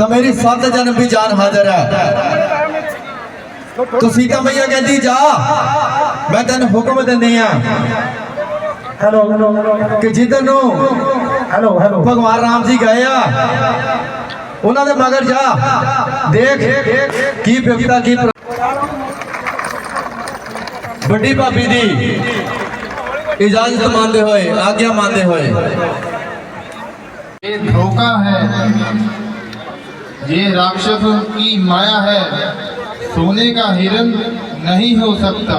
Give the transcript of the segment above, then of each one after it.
ਤਾਂ ਮੇਰੀ ਸੱਤ ਜਨਮ ਵੀ ਜਾਨ ਹਾਜ਼ਰ ਹੈ। ਤੁਸੀਂ ਤਾਂ ਮਈਆ ਕਹਿੰਦੀ ਜਾ ਮੈਂ ਤੈਨੂੰ ਹੁਕਮ ਦਿੰਨੀ ਆ ਹੈਲੋ ਕਿ ਜਿੱਦਨ ਨੂੰ ਹੈਲੋ ਹੈਲੋ ਭਗਵਾਨ ਰਾਮ ਜੀ ਗਏ ਆ ਉਹਨਾਂ ਦੇ ਮਗਰ ਜਾ। ਦੇਖ ਕੀ ਬਿਪਤਾ ਕੀ ਵੱਡੀ ਭਾਬੀ ਦੀ ਇਜਾਜ਼ਤ ਮੰਨਦੇ ਹੋਏ ਆਗਿਆ ਮੰਨਦੇ ਹੋਏ। ਇਹ ਧੋਖਾ ਹੈ। ये राक्षस की माया है। सोने का हिरण नहीं हो सकता।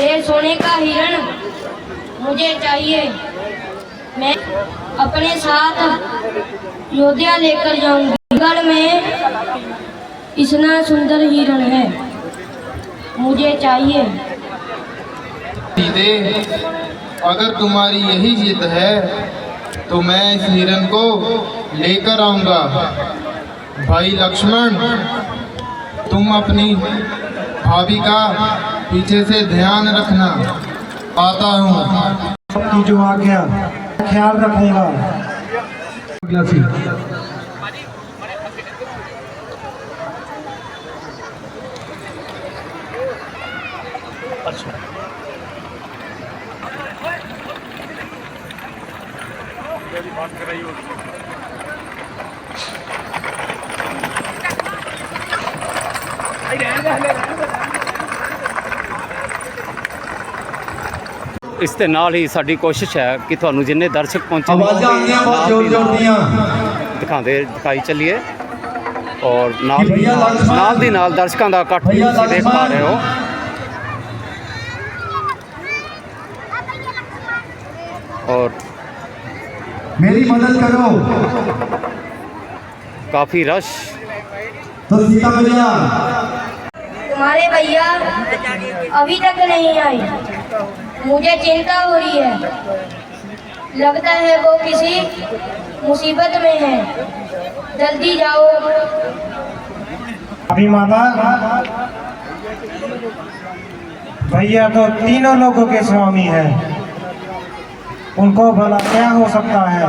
ये सोने का हिरण मुझे चाहिए। मैं अपने साथ योद्धा लेकर जाऊँगी। गढ़ में इतना सुंदर हिरण है। मुझे चाहिए। अगर तुम्हारी यही जिद है तो मैं इस हिरन को लेकर आऊँगा। भाई लक्ष्मण तुम अपनी भाभी का पीछे से ध्यान रखना। आता हूँ। आपकी जो आज्ञा ख्याल रखूँगा। ਇਸ ਦੇ ਨਾਲ ਹੀ ਸਾਡੀ ਕੋਸ਼ਿਸ਼ ਹੈ ਕਿ ਤੁਹਾਨੂੰ ਜਿੰਨੇ ਦਰਸ਼ਕ ਪਹੁੰਚੇ ਆਵਾਜ਼ਾਂ ਆਉਂਦੀਆਂ ਬਹੁਤ ਜ਼ੋਰ ਜ਼ੋਰ ਦੀਆਂ ਦਿਖਾਉਂਦੇ ਦਿਖਾਈ ਚੱਲੀਏ। ਔਰ ਨਾਲ ਨਾਲ ਦੀ ਨਾਲ ਦਰਸ਼ਕਾਂ ਦਾ ਇਕੱਠ ਤੁਸੀਂ ਦੇਖ ਪਾ ਰਹੇ ਹੋ। ਔਰ मेरी मदद करो। काफ़ी रश तो सीता भैया। तुम्हारे भैया अभी तक नहीं आए। मुझे चिंता हो रही है। लगता है वो किसी मुसीबत में है। जल्दी जाओ। अभी माता भैया तो तीनों लोगों के स्वामी हैं। उनको भला क्या हो सकता है?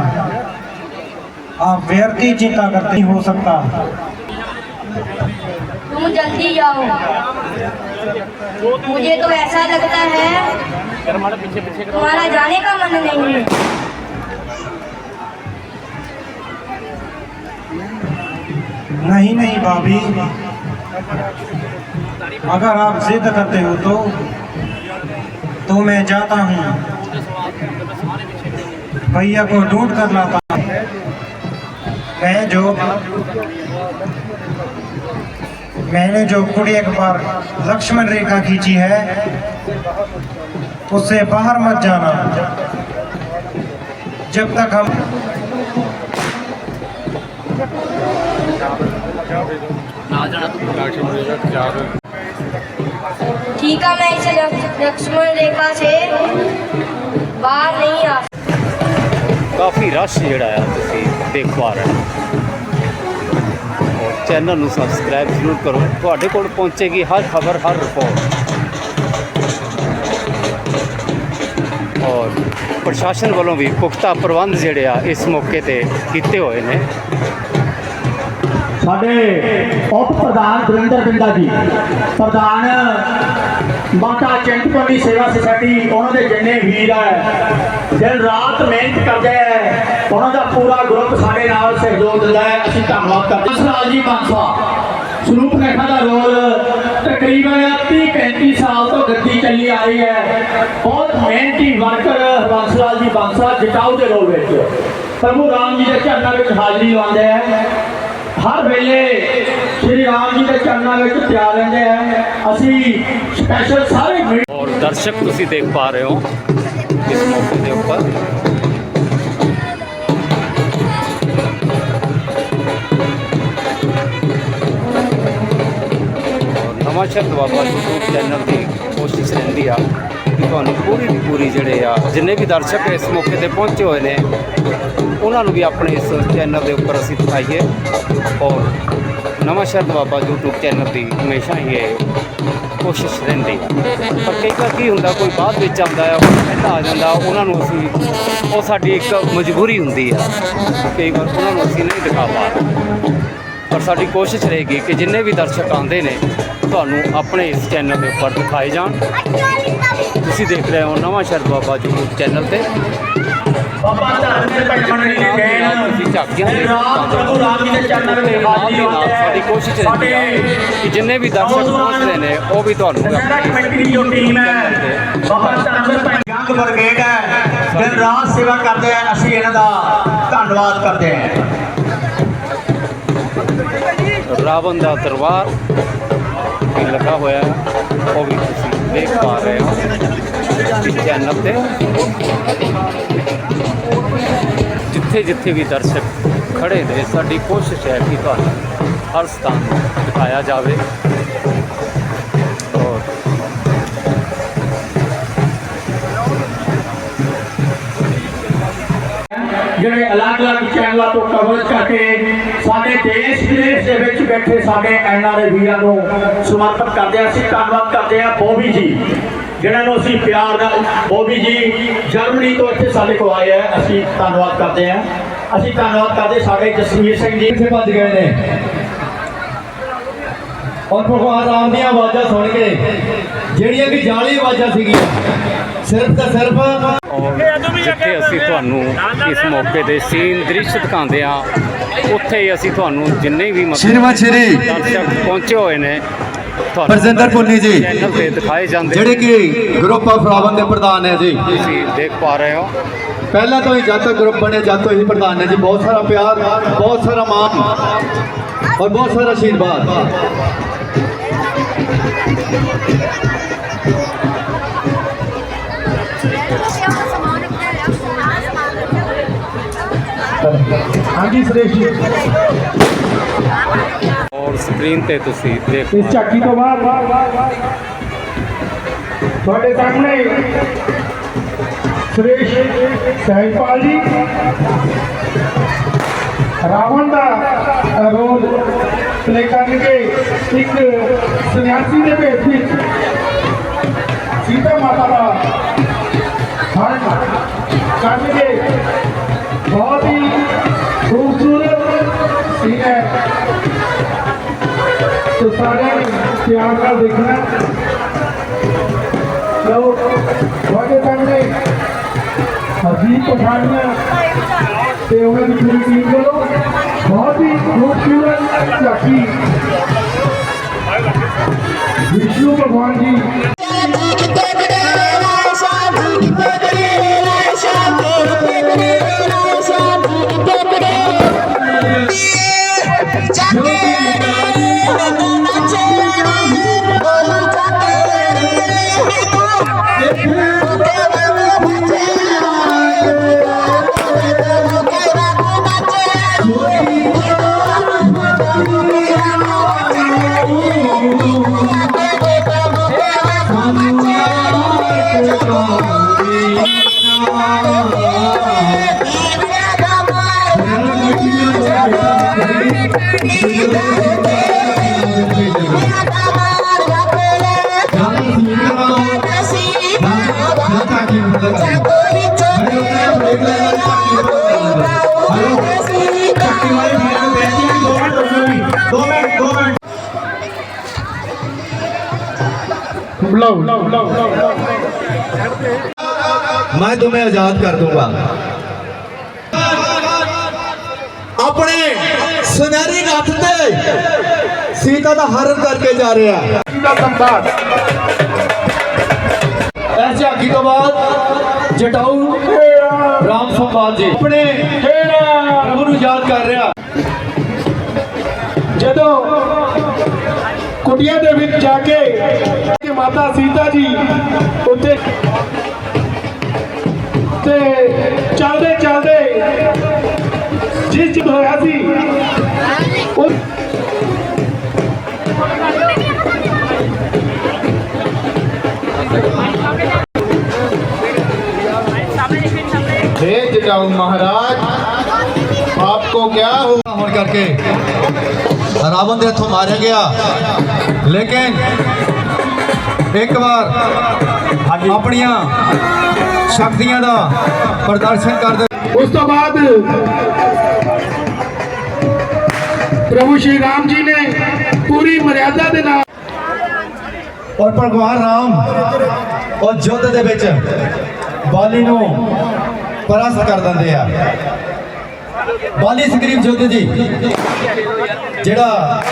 आप व्यर्थ ही चिंता करते हो सकता। तुम जल्दी जाओ। मुझे तो ऐसा लगता है तुम्हारा जाने का मन नहीं है। नहीं नहीं भाभी। अगर आप जिद करते हो तो तो मैं जाता हूँ। भैया को ढूंढ कर लाता हूँ मैं जो मैंने जो कुड़ी एक बार लक्ष्मण रेखा खींची है, उससे बाहर मत जाना। जब तक हम ठीक है, मैं इस लक्ष- लक्ष्मण रेखा से बाहर नहीं आ ਕਾਫੀ ਰਸ਼ ਜਿਹੜਾ ਆ ਤੁਸੀਂ ਦੇਖ ਪਾ ਰਹੇ ਹੋ। ਔਰ ਚੈਨਲ ਨੂੰ ਸਬਸਕ੍ਰਾਈਬ ਜ਼ਰੂਰ ਕਰੋ। ਤੁਹਾਡੇ ਕੋਲ ਪਹੁੰਚੇਗੀ ਹਰ ਖਬਰ, ਹਰ ਰਿਪੋਰਟ ਔਰ ਪ੍ਰਸ਼ਾਸਨ ਵੱਲੋਂ ਵੀ ਪੁਖਤਾ ਪ੍ਰਬੰਧ ਜਿਹੜੇ ਆ ਇਸ ਮੌਕੇ ਤੇ ਕੀਤੇ ਹੋਏ ਨੇ। ਸਾਡੇ ਉਪ ਪ੍ਰਧਾਨ ਗੁਰਿੰਦਰ ਬਿੰਦਾ ਜੀ, ਪ੍ਰਧਾਨ ਮਾਤਾ ਚਿੰਤਪੁਰਨੀ ਸੇਵਾ ਸੁਸਾਇਟੀ, ਉਹਨਾਂ ਦੇ ਜਿੰਨੇ ਵੀਰ ਹੈ ਦਿਨ ਰਾਤ ਮਿਹਨਤ ਕਰਦੇ ਹੈ ਉਹਨਾਂ ਦਾ ਪੂਰਾ ਗਰੁੱਪ ਸਾਡੇ ਨਾਲ ਸਹਿਯੋਗ ਦਿੰਦਾ ਹੈ। ਅਸੀਂ ਧੰਨਵਾਦ ਕਰਦੇ ਹਾਂ। ਸਰਾਜ ਜੀ ਬਾਂਸਵਾ ਸਰੂਪ ਰੇਖਾ ਦਾ ਰੋਲ ਤਕਰੀਬਨ 30 35 ਸਾਲ ਤੋਂ ਗੱਦੀ ਚੱਲੀ ਆ ਰਹੀ ਹੈ। ਬਹੁਤ ਮਿਹਨਤੀ ਵਰਕਰ ਹਰਬੰਸ ਲਾਲ ਜੀ ਬਾਂਸਵਾ ਜਟਾਊ ਦੇ ਰੋਲ ਵਿੱਚ। ਪ੍ਰਭੂ ਰਾਮ ਜੀ ਦੇ ਚਰਨਾਂ ਵਿੱਚ ਹਾਜ਼ਰੀ ਲਾਉਂਦੇ ਹੈ ਹਰ ਵੇਲੇ ਸ਼੍ਰੀ ਰਾਮ ਜੀ ਦੇ ਚਰਨਾਂ ਵਿੱਚ ਤਿਆਰ ਰਹਿੰਦੇ ਆ, ਅਸੀਂ ਸਪੈਸ਼ਲ ਸਾਰੇ ਔਰ ਦਰਸ਼ਕ ਤੁਸੀਂ ਦੇਖ ਪਾ ਰਹੇ ਹੋ ਇਸ ਮੌਕੇ ਦੇ ਉੱਪਰ। ਔਰ ਨਵਾਂ ਦੁਆਬਾ YouTube ਚੈਨਲ ਦੀ ਕੋਸ਼ਿਸ਼ ਰਹਿੰਦੀ ਆ ਕਿ ਤੁਹਾਨੂੰ ਪੂਰੀ ਦੀ ਪੂਰੀ ਜਿਹੜੇ ਆ, ਜਿੰਨੇ ਵੀ ਦਰਸ਼ਕ ਇਸ ਮੌਕੇ ਤੇ ਪਹੁੰਚੇ ਹੋਏ ਨੇ, ਉਹਨਾਂ ਨੂੰ ਵੀ ਆਪਣੇ ਇਸ ਚੈਨਲ ਦੇ ਉੱਪਰ ਅਸੀਂ ਦਿਖਾਈਏ। ਔਰ ਨਵਾਂ ਸ਼ਹਿਰ ਦੁਆਬਾ YouTube ਚੈਨਲ ਦੀ ਹਮੇਸ਼ਾ ਹੀ ਇਹ ਕੋਸ਼ਿਸ਼ ਰਹਿੰਦੀ ਹੈ ਪਰ ਕਈ ਵਾਰ ਕੀ ਹੁੰਦਾ, ਕੋਈ ਬਾਅਦ ਵਿੱਚ ਆਉਂਦਾ ਹੈ ਕੋਈ ਪਹਿਲਾਂ ਆ ਜਾਂਦਾ, ਉਹਨਾਂ ਨੂੰ ਅਸੀਂ, ਉਹ ਸਾਡੀ ਇੱਕ ਮਜਬੂਰੀ ਹੁੰਦੀ ਹੈ ਕਈ ਵਾਰ ਉਹਨਾਂ ਨੂੰ ਅਸੀਂ ਨਹੀਂ ਦਿਖਾ ਪਾ ਪਰ ਸਾਡੀ ਕੋਸ਼ਿਸ਼ ਰਹੇਗੀ ਕਿ ਜਿੰਨੇ ਵੀ ਦਰਸ਼ਕ ਆਉਂਦੇ ਨੇ, ਤੁਹਾਨੂੰ ਆਪਣੇ ਇਸ ਚੈਨਲ ਦੇ ਉੱਪਰ ਦਿਖਾਏ ਜਾਣ। ਤੁਸੀਂ ਦੇਖ ਰਹੇ ਹੋ ਨਵਾਂ ਸ਼ਹਿਰ ਬਾਬਾ ਜੀ ਚੈਨਲ ਤੇ। ਬਾਬਾ ਧਰਮ ਦੇ ਭਗਤ ਮੰਡਲੀ ਦੀ ਦੇਣ ਤੁਸੀਂ ਝਾਕੀਆਂ ਦੇ ਦਿਨ ਰਾਤ ਪ੍ਰਭੂ ਰਾਮ ਜੀ ਦੇ ਚਰਨਾਂ ਤੇ ਵਿੱਚ ਨਾਲ ਹਾਜ਼ਰੀ ਦੀ ਨਾਲ ਹੁੰਦੇ ਸਾਡੀ ਕੋਸ਼ਿਸ਼ ਰਹਿੰਦੀ ਹੈ ਕਿ ਜਿੰਨੇ ਵੀ ਦਰਸ਼ਕ ਪਹੁੰਚਦੇ ਨੇ ਉਹ ਵੀ ਤੁਹਾਨੂੰ ਆਪਣੇ ਕਮੇਟੀ ਦੀ ਜੋ ਟੀਮ ਹੈ ਬਾਬਾ ਧਰਮ ਦੇ ਭਗਤ ਗੰਗ ਬਰਗੇਡ ਹੈ ਦਿਨ ਰਾਤ ਸੇਵਾ ਕਰਦੇ ਆ ਅਸੀਂ ਇਹਨਾਂ ਦਾ ਧੰਨਵਾਦ ਕਰਦੇ ਹਾਂ ਰਾਵਣ ਦਾ ਦਰਬਾਰ ਵੀ ਲੱਗਾ ਹੋਇਆ ਹੈ ਉਹ ਵੀ ਤੁਸੀਂ ਦੇਖ ਪਾ ਰਹੇ ਹੋ। ਚੈਨਲ ਤੇ। ਜਿੱਥੇ ਜਿੱਥੇ ਵੀ ਦਰਸ਼ਕ ਖੜੇ ਨੇ, ਸਾਡੀ ਕੋਸ਼ਿਸ਼ ਹੈ ਕਿ ਤੁਹਾਨੂੰ ਹਰ ਸਥਾਨ ਦਿਖਾਇਆ ਜਾਵੇ। ਔਰ ਜਿਹੜੇ ਅਲੱਗ-ਅਲੱਗ ਚੈਨਲਾਂ ਤੋਂ ਕਵਰੇਜ ਕਰਕੇ ਸਾਡੇ ਦੇਸ਼ ਵਿਦੇਸ਼ ਦੇ ਵਿੱਚ ਬੈਠੇ ਸਾਡੇ ਐਨਆਰਏ ਵੀਰਾਂ ਨੂੰ ਸਮਰਪਿਤ ਕਰਦੇ ਹਾਂ। ਅਸੀਂ ਧੰਨਵਾਦ ਕਰਦੇ ਹਾਂ ਬੋਬੀ ਜੀ। ਜਿਨ੍ਹਾਂ ਨੂੰ ਅਸੀਂ ਪਿਆਰ ਨਾਲ ਬੋਬੀ ਜੀ ਜਰਮਨੀ ਤੋਂ ਇੱਥੇ ਸਾਡੇ ਕੋਲ ਆਏ ਆ। ਅਸੀਂ ਧੰਨਵਾਦ ਕਰਦੇ ਹਾਂ। ਅਸੀਂ ਧੰਨਵਾਦ ਕਰਦੇ ਸਾਡੇ ਜਸਵੀਰ ਸਿੰਘ ਜੀ। ਕਿੱਥੇ ਭੱਜ ਗਏ ਨੇ? ਔਰ ਭਗਵਾਨ ਰਾਮ ਦੀਆਂ ਆਵਾਜ਼ਾਂ ਸੁਣ ਕੇ ਜਿਹੜੀਆਂ ਕਿ ਜਾਲੀ ਆਵਾਜ਼ਾਂ ਸੀਗੀਆਂ ਸਿਰਫ ਤੇ ਸਿਰਫ ਜਿੱਥੇ ਅਸੀਂ ਤੁਹਾਨੂੰ ਇਸ ਮੌਕੇ ਦੇ ਸੀਨ ਦ੍ਰਿਸ਼ ਦਿਖਾਉਂਦੇ ਆ ਉੱਥੇ ਹੀ ਅਸੀਂ ਤੁਹਾਨੂੰ ਜਿੰਨੇ ਵੀ ਮਤਲਬ ਸ਼੍ਰੀਮਾਨ ਸ਼੍ਰੀ ਦਰਸ਼ਕ ਪਹੁੰਚੇ ਹੋਏ ਨੇ ਤੁਹਾਨੂੰ ਬਰਜਿੰਦਰ ਪੁੰਨੀ ਜੀ। ਚੈਨਲ ਤੇ ਦਿਖਾਏ ਜਾਂਦੇ। ਜਿਹੜੇ ਕਿ ਗਰੁੱਪ ਆਫ ਰਾਵਣ ਦੇ ਪ੍ਰਧਾਨ ਹੈ ਜੀ। ਤੁਸੀਂ ਦੇਖ ਪਾ ਰਹੇ ਹੋ। ਪਹਿਲਾਂ ਤੋਂ ਹੀ ਜਦ ਤੱਕ ਗਰੁੱਪ ਬਣੇ ਜਦ ਤੋਂ ਹੀ ਪ੍ਰਧਾਨ ਨੇ ਜੀ। ਬਹੁਤ ਸਾਰਾ ਪਿਆਰ ਬਹੁਤ ਸਾਰਾ ਮਾਣ ਔਰ ਬਹੁਤ ਸਾਰਾ ਆਸ਼ੀਰਵਾਦ ਹਾਂਜੀ ਸੁਰੇਸ਼ ਜੀ। ਔਰ ਸਕਰੀਨ ਤੇ ਤੁਸੀਂ ਦੇਖ ਇਸ ਝਾਕੀ ਤੋਂ ਬਾਅਦ ਤੁਹਾਡੇ ਸਾਹਮਣੇ ਸੁਰੇਸ਼ ਸਹਿਜਪਾਲ ਜੀ ਰਾਵਣ ਦਾ ਰੋਲ ਪਲੇ ਕਰਨਗੇ ਇੱਕ ਸੰਨਿਆਸੀ ਦੇ ਭੇਸ ਵਿੱਚ ਸੀਤਾ ਮਾਤਾ ਦਾ ਹਰਨ ਕਰਨਗੇ ਬਹੁਤ ਹੀ ਖੂਬਸੂਰਤ तो सारे प्यार का देखना। तो थोड़े टाइम में पठानिया, देवगन की पूरी टीम को बहुत ही खूबसूरत लकी विष्णु भगवान जी। मैं तुम्हें आजाद कर दूंगा ਆਪਣੇ ਸੁਨਹਿਰੀ ਹੱਥ ਤੇ ਸੀਤਾ ਦਾ ਹਰਨ ਕਰਕੇ ਜਾ ਰਿਹਾ ਦਾ ਸੰਵਾਦ ਇਸ ਝਾਕੀ ਤੋਂ ਬਾਅਦ ਜਟਾਊ। ਰਾਮ ਸੰਵਾਦ ਜੀ। ਆਪਣੇ ਪ੍ਰਭੂ ਨੂੰ ਯਾਦ ਕਰ ਰਿਹਾ। ਜਦੋਂ ਕੁਟੀਆਂ ਦੇ ਵਿੱਚ ਜਾ ਕੇ ਕਿ ਮਾਤਾ ਸੀਤਾ ਜੀ ਉੱਥੇ ਤੇ ਚੱਲਦੇ ਚੱਲਦੇ ਜਿਸ ਚ ਹੋਇਆ ਸੀ, ਉਹ हूँ महाराज आपको क्या हुआ होने करके रावण के हथों मारा गया लेकिन एक बार अपन शक्तियां का प्रदर्शन कर दे उस तो बाद प्रभु श्री राम जी ने पूरी मर्यादा के नाम और भगवान राम और युद्ध के बाली ਨੂੰ ਪਰਾਸਤ ਕਰ ਦਿੰਦੇ ਆ। ਬਾਲੀ ਸੁਗਰੀਵ ਯੁੱਧ ਜੀ, ਜਿਹੜਾ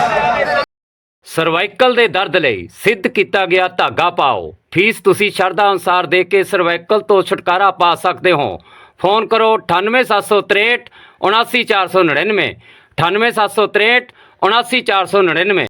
ਸਰਵਾਈਕਲ ਦੇ ਦਰਦ ਲਈ ਸਿੱਧ ਕੀਤਾ ਗਿਆ ਧਾਗਾ ਪਾਓ। ਫੀਸ ਤੁਸੀਂ ਸ਼ਰਧਾ ਅਨੁਸਾਰ ਦੇ ਕੇ ਸਰਵਾਈਕਲ ਤੋਂ ਛੁਟਕਾਰਾ ਪਾ ਸਕਦੇ ਹੋ। ਫੋਨ ਕਰੋ 98763 79499 98763 79499